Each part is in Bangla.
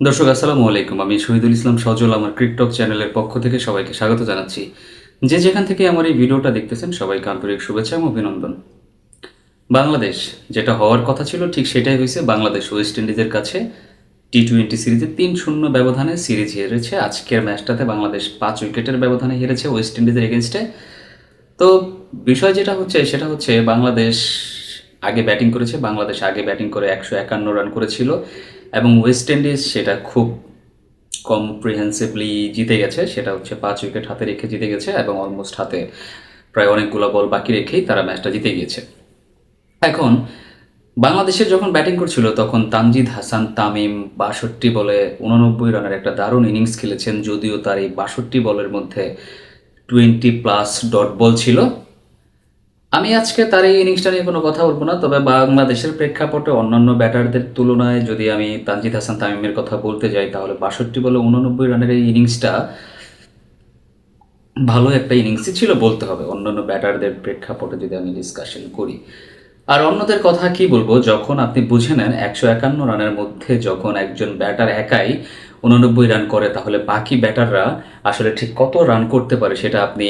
দর্শক, আসসালামু আলাইকুম। আমি শহীদুল ইসলাম সজল, আমার ক্রিকটক চ্যানেলের পক্ষ থেকে সবাইকে স্বাগত জানাচ্ছি। যে যেখান থেকে আমার এই ভিডিওটা দেখতেছেন, সবাইকে আন্তরিক শুভেচ্ছা এবং অভিনন্দন। বাংলাদেশ, যেটা হওয়ার কথা ছিল, ঠিক সেটাই হয়েছে। বাংলাদেশ ওয়েস্ট ইন্ডিজের কাছে টি টোয়েন্টি সিরিজে তিন শূন্য ব্যবধানে সিরিজ হেরেছে। আজকের ম্যাচটাতে বাংলাদেশ পাঁচ উইকেটের ব্যবধানে হেরেছে ওয়েস্ট ইন্ডিজের এগেনস্টে। তো বিষয় যেটা হচ্ছে, সেটা হচ্ছে বাংলাদেশ আগে ব্যাটিং করেছে। বাংলাদেশ আগে ব্যাটিং করে একশো একান্ন রান করেছিল। এবং ওয়েস্ট ইন্ডিজ সেটা খুব কম্প্রিহেন্সিভলি জিতে গেছে। সেটা হচ্ছে পাঁচ উইকেট হাতে রেখে জিতে গেছে এবং অলমোস্ট হাতে প্রায় অনেকগুলো বল বাকি রেখেই তারা ম্যাচটা জিতে গিয়েছে। এখন বাংলাদেশের যখন ব্যাটিং করছিল, তখন তানজিদ হাসান তামিম বাষট্টি বলে উননব্বই রানের একটা দারুণ ইনিংস খেলেছেন, যদিও তার এই বাষট্টি বলের মধ্যে টোয়েন্টি প্লাস ডট বল ছিল। আমি আজকে তার এই ইনিংসটা নিয়ে কোনো কথা বলব না, তবে বাংলাদেশের প্রেক্ষাপটে অন্যান্য ব্যাটারদের তুলনায় যদি আমি তানজিদ হাসান তামিমের কথা বলতে যাই, তাহলে বাষট্টি বলে উননব্বই রানের এই ইনিংসটা ভালো একটা ইনিংসই ছিল বলতে হবে, অন্যান্য ব্যাটারদের প্রেক্ষাপটে যদি আমি ডিসকাশন করি। আর অন্যদের কথা কি বলব, যখন আপনি বুঝে নেন একশো একান্ন রানের মধ্যে যখন একজন ব্যাটার একাই উননব্বই রান করে, তাহলে বাকি ব্যাটাররা আসলে ঠিক কত রান করতে পারে সেটা আপনি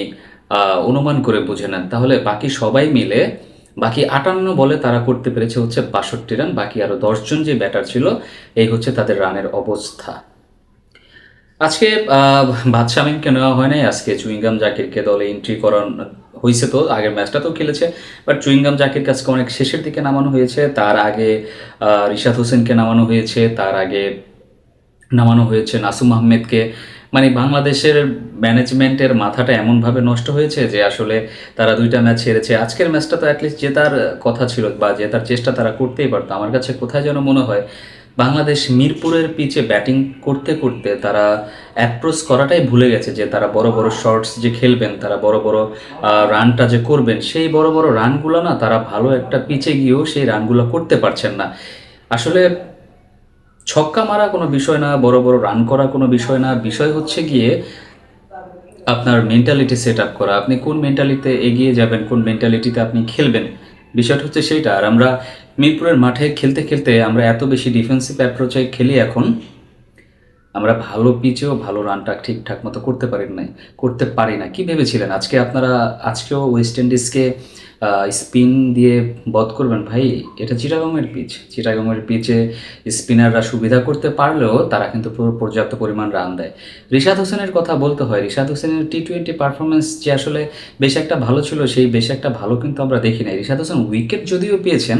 অনুমান করে বুঝে নেন। তাহলে বাকি সবাই মিলে বাকি আটান্ন বলে তারা করতে পেরেছে হচ্ছে বাষট্টি রান বাকি আরও দশজন যে ব্যাটার ছিল এই হচ্ছে তাদের রানের অবস্থা। আজকে আহ, বাদশা আমিনকে নেওয়া হয় নাই। আজকে চুইংগাম জাকিরকে দলে এন্ট্রি করান হয়েছে তো আগের ম্যাচটা তো খেলেছে। বাট চুইংগাম জাকির কাছকে অনেক শেষের দিকে নামানো হয়েছে। তার আগে রিশাদ হোসেনকে নামানো হয়েছে। তার আগে নামানো হয়েছে নাসুম আহমেদকে। মানে বাংলাদেশের ম্যানেজমেন্টের মাথাটা এমনভাবে নষ্ট হয়েছে যে আসলে তারা দুইটা ম্যাচ হেরেছে। আজকের ম্যাচটা তো অ্যাটলিস্ট জেতার কথা ছিল বা জেতার চেষ্টা তারা করতেই পারতো। আমার কাছে কোথায় যেন মনে হয়, বাংলাদেশ মিরপুরের পিচে ব্যাটিং করতে করতে তারা অ্যাপ্রোচ করাটাই ভুলে গেছে যে তারা বড় বড় শর্টস যে খেলবেন, তারা বড় বড় রানটা যে করবেন, সেই বড় বড় রানগুলো না তারা ভালো একটা পিচে গিয়েও সেই রানগুলো করতে পারছেন না। আসলে ছক্কা মারা কোনো বিষয় না, বড় বড় রান করা কোনো বিষয় না। বিষয় হচ্ছে গিয়ে আপনার মেন্টালিটি সেট আপ করা। আপনি কোন মেন্টালিতে এগিয়ে যাবেন, কোন মেন্টালিটিতে আপনি খেলবেন? বিষয়টা হচ্ছে সেইটা। আর আমরা মিরপুরের মাঠে খেলতে খেলতে আমরা এত বেশি ডিফেন্সিভ অ্যাপ্রোচে খেলি এখন, আমরা ভালো পিচেও ভালো রানটা ঠিকঠাক মতো করতে পারি নাই, করতে পারি না। কি ভেবেছিলেন? আজকে আপনারা, আজকেও ওয়েস্ট ইন্ডিজকে স্পিন দিয়ে বধ করবেন, ভাই, এটা চিটাগংয়ের পিচ চিটাগংয়ের পিচে স্পিনাররা সুবিধা করতে পারলেও তারা কিন্তু পুরো পর্যাপ্ত পরিমাণ রান দেয়। রিশাদ হোসেনের কথা বলতে হয়, রিশাদ হোসেনের টি টোয়েন্টি পারফরমেন্স যে আসলে বেশ একটা ভালো ছিল, সেই বেশ একটা ভালো কিন্তু আমরা দেখি নাই। রিশাদ হোসেন উইকেট যদিও পেয়েছেন,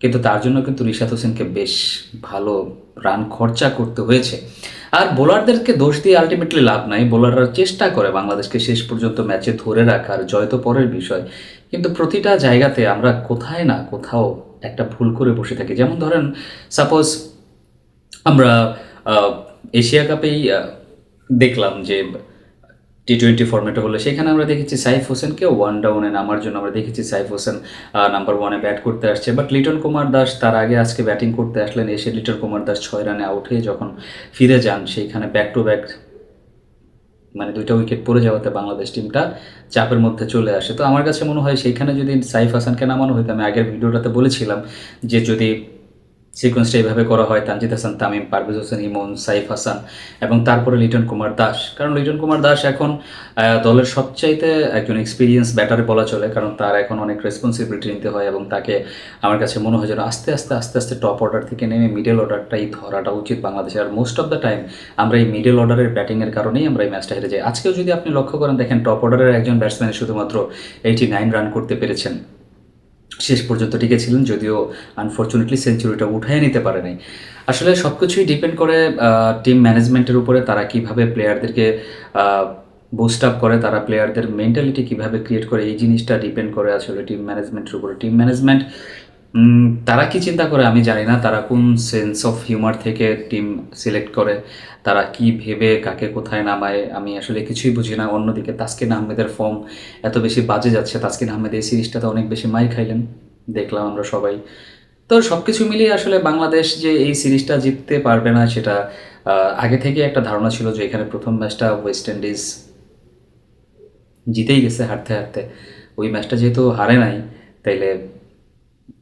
কিন্তু তার জন্য কিন্তু রিশাদ হোসেনকে বেশ ভালো রান খরচা করতে হয়েছে। আর বোলারদেরকে দোষ দিয়ে আলটিমেটলি লাভ নাই। বোলাররা চেষ্টা করে বাংলাদেশকে শেষ পর্যন্ত ম্যাচে ধরে রাখার, জয় তো পরের বিষয়। কিন্তু প্রতিটা জায়গাতে আমরা কোথায় না কোথাও একটা ভুল করে বসে থাকি। যেমন ধরেন সাপোজ আমরা এশিয়া কাপেই দেখলাম যে টি টোয়েন্টি ফর্মেটে হলে, সেখানে আমরা দেখেছি সাইফ হোসেনকে ওয়ান ডাউনে নামার জন্য আমরা দেখেছি সাইফ হোসেন নাম্বার ওয়ানে ব্যাট করতে আসছে। বাট লিটন কুমার দাস তার আগে আজকে ব্যাটিং করতে আসলেন, এসে লিটন কুমার দাস ছয় রানে আউট হয়ে যখন ফিরে যান সেইখানে ব্যাক টু ব্যাক মানে দুইটা উইকেট পড়ে যাওয়াতে বাংলাদেশ টিমটা চাপের মধ্যে চলে আসে। তো আমার কাছে মনে হয় সেইখানে যদি সাইফ হাসানকে নামানো হইতো আমি আগের ভিডিওটাতে বলেছিলাম যে যদি সিকোয়েন্সটা এইভাবে করা হয়, তানজিদ হাসান, তামিম, পারভেজ হোসেন, ইমন, সাইফ হাসান এবং তারপরে লিটন কুমার দাস। কারণ লিটন কুমার দাস এখন দলের সবচাইতে একজন এক্সপিরিয়েন্স ব্যাটারে বলা চলে, কারণ তার এখন অনেক রেসপন্সিবিলিটি নিতে হয় এবং তাকে আমার কাছে মনে হয় যেন আস্তে আস্তে আস্তে আস্তে টপ অর্ডার থেকে নেমে মিডল অর্ডারটাই ধরাটা উচিত বাংলাদেশের আর মোস্ট অফ দ্য টাইম আমরা এই মিডল অর্ডারের ব্যাটিংয়ের কারণেই আমরা এই ম্যাচটা হেরে যাই। আজকেও যদি আপনি লক্ষ্য করেন, দেখেন টপ অর্ডারের একজন ব্যাটসম্যান শুধুমাত্র এইটি নাইন রান করতে পেরেছেন। শেষ পর্যন্ত টিকেছিলেন, যদিও আনফর্চুনেটলি সেঞ্চুরিটা উঠাই নিতে পারেনি আসলে সব কিছুই ডিপেন্ড করে টিম ম্যানেজমেন্টের উপরে, তারা কীভাবে প্লেয়ারদেরকে বুস্ট আপ করে, তারা প্লেয়ারদের মেন্টালিটি কীভাবে ক্রিয়েট করে, এই জিনিসটা ডিপেন্ড করে আসলে টিম ম্যানেজমেন্টের উপরে। টিম ম্যানেজমেন্ট তারা কি চিন্তা করে? আমি জানি না, তারা কোন সেন্স অফ হিউমার থেকে টিম সিলেক্ট করে? তারা কি ভেবে কাকে কোথায় নামায়? আমি আসলে কিছুই বুঝি না। অন্যদিকে তাসকিন আহমেদের ফর্ম এত বেশি বাজে যাচ্ছে। তাসকিন আহমেদ এই সিরিজটাতে অনেক বেশি মাই খাইলেন। দেখলাম আমরা সবাই। তো সব কিছু মিলিয়ে আসলে বাংলাদেশ যে এই সিরিজটা জিততে পারবে না, সেটা আগে থেকে একটা ধারণা ছিল যে এখানে প্রথম ম্যাচটা ওয়েস্ট ইন্ডিজ জিতেই গেছে হারতে হারতে। ওই ম্যাচটা যেহেতু হারে নাই, তাইলে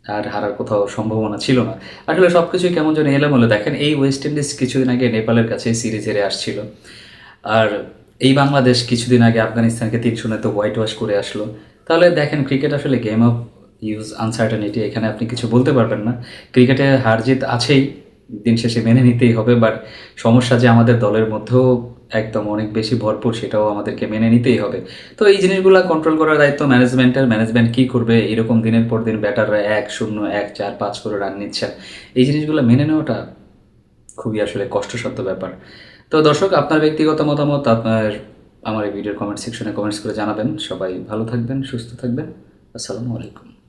আর হারার কোথাও সম্ভাবনা ছিল না। আসলে সব কিছুই কেমন যেন এলোমেলো। দেখেন, এই ওয়েস্ট ইন্ডিজ কিছুদিন আগে নেপালের কাছে সিরিজ হেরে আসছিল। আর এই বাংলাদেশ কিছুদিন আগে আফগানিস্তানকে তিন শূন্যতে হোয়াইট ওয়াশ করে আসলো। তাহলে দেখেন ক্রিকেট আসলে গেম অফ ইউজ আনসার্টানিটি এখানে আপনি কিছু বলতে পারবেন না। ক্রিকেটে হার জিত আছেই, দিন শেষে মেনে নিতেই হবে। বাট সমস্যা যে আমাদের দলের মধ্যেও একদম অনেক বেশি ভরপুর, সেটাও আমাদেরকে মেনে নিতেই হবে। তো এই জিনিসগুলো কন্ট্রোল করার দায়িত্ব ম্যানেজমেন্টের ম্যানেজমেন্ট কী করবে, এরকম দিনের পর দিন ব্যাটাররা এক, শূন্য, এক, চার, পাঁচ করে রান নিচ্ছেন এই জিনিসগুলো মেনে নেওয়াটা খুবই আসলে কষ্টসাধ্য ব্যাপার। তো দর্শক, আপনার ব্যক্তিগত মতামত, আপনার, আমার এই ভিডিওর কমেন্ট সেকশনে কমেন্টস করে জানাবেন। সবাই ভালো থাকবেন, সুস্থ থাকবেন। আসসালামু আলাইকুম।